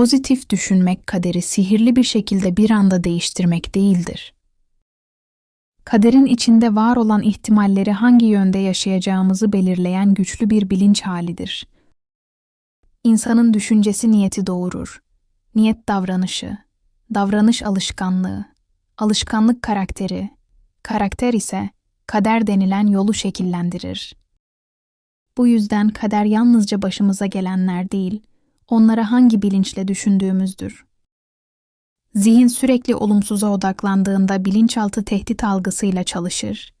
Pozitif düşünmek kaderi sihirli bir şekilde bir anda değiştirmek değildir. Kaderin içinde var olan ihtimalleri hangi yönde yaşayacağımızı belirleyen güçlü bir bilinç halidir. İnsanın düşüncesi niyeti doğurur. Niyet davranışı, davranış alışkanlığı, alışkanlık karakteri, karakter ise kader denilen yolu şekillendirir. Bu yüzden kader yalnızca başımıza gelenler değil, onlara hangi bilinçle düşündüğümüzdür. Zihin sürekli olumsuza odaklandığında bilinçaltı tehdit algısıyla çalışır.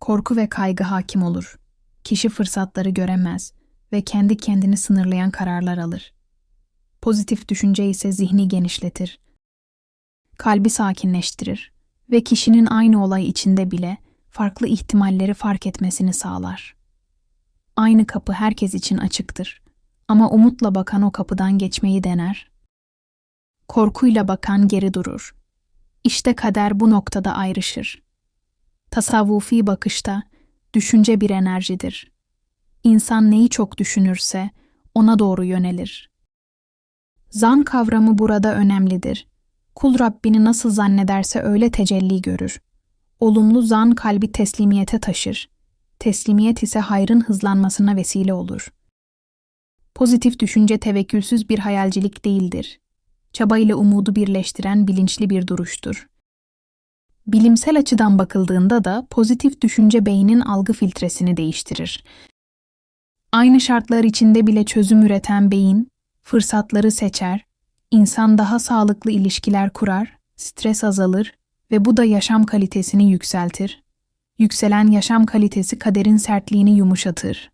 Korku ve kaygı hakim olur. Kişi fırsatları göremez ve kendi kendini sınırlayan kararlar alır. Pozitif düşünce ise zihni genişletir. Kalbi sakinleştirir ve kişinin aynı olay içinde bile farklı ihtimalleri fark etmesini sağlar. Aynı kapı herkes için açıktır ama umutla bakan o kapıdan geçmeyi dener. Korkuyla bakan geri durur. İşte kader bu noktada ayrışır. Tasavvufi bakışta düşünce bir enerjidir. İnsan neyi çok düşünürse ona doğru yönelir. Zan kavramı burada önemlidir. Kul Rabbini nasıl zannederse öyle tecelli görür. Olumlu zan kalbi teslimiyete taşır. Teslimiyet ise hayrın hızlanmasına vesile olur. Pozitif düşünce tevekkülsüz bir hayalcilik değildir. Çaba ile umudu birleştiren bilinçli bir duruştur. Bilimsel açıdan bakıldığında da pozitif düşünce beynin algı filtresini değiştirir. Aynı şartlar içinde bile çözüm üreten beyin, fırsatları seçer, insan daha sağlıklı ilişkiler kurar, stres azalır ve bu da yaşam kalitesini yükseltir. Yükselen yaşam kalitesi kaderin sertliğini yumuşatır.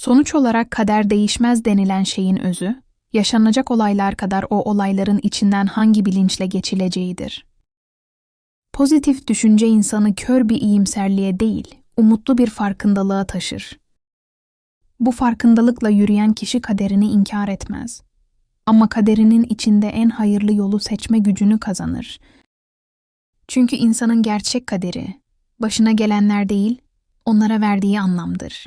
Sonuç olarak kader değişmez denilen şeyin özü, yaşanacak olaylar kadar o olayların içinden hangi bilinçle geçileceğidir. Pozitif düşünce insanı kör bir iyimserliğe değil, umutlu bir farkındalığa taşır. Bu farkındalıkla yürüyen kişi kaderini inkar etmez. Ama kaderinin içinde en hayırlı yolu seçme gücünü kazanır. Çünkü insanın gerçek kaderi, başına gelenler değil, onlara verdiği anlamdır.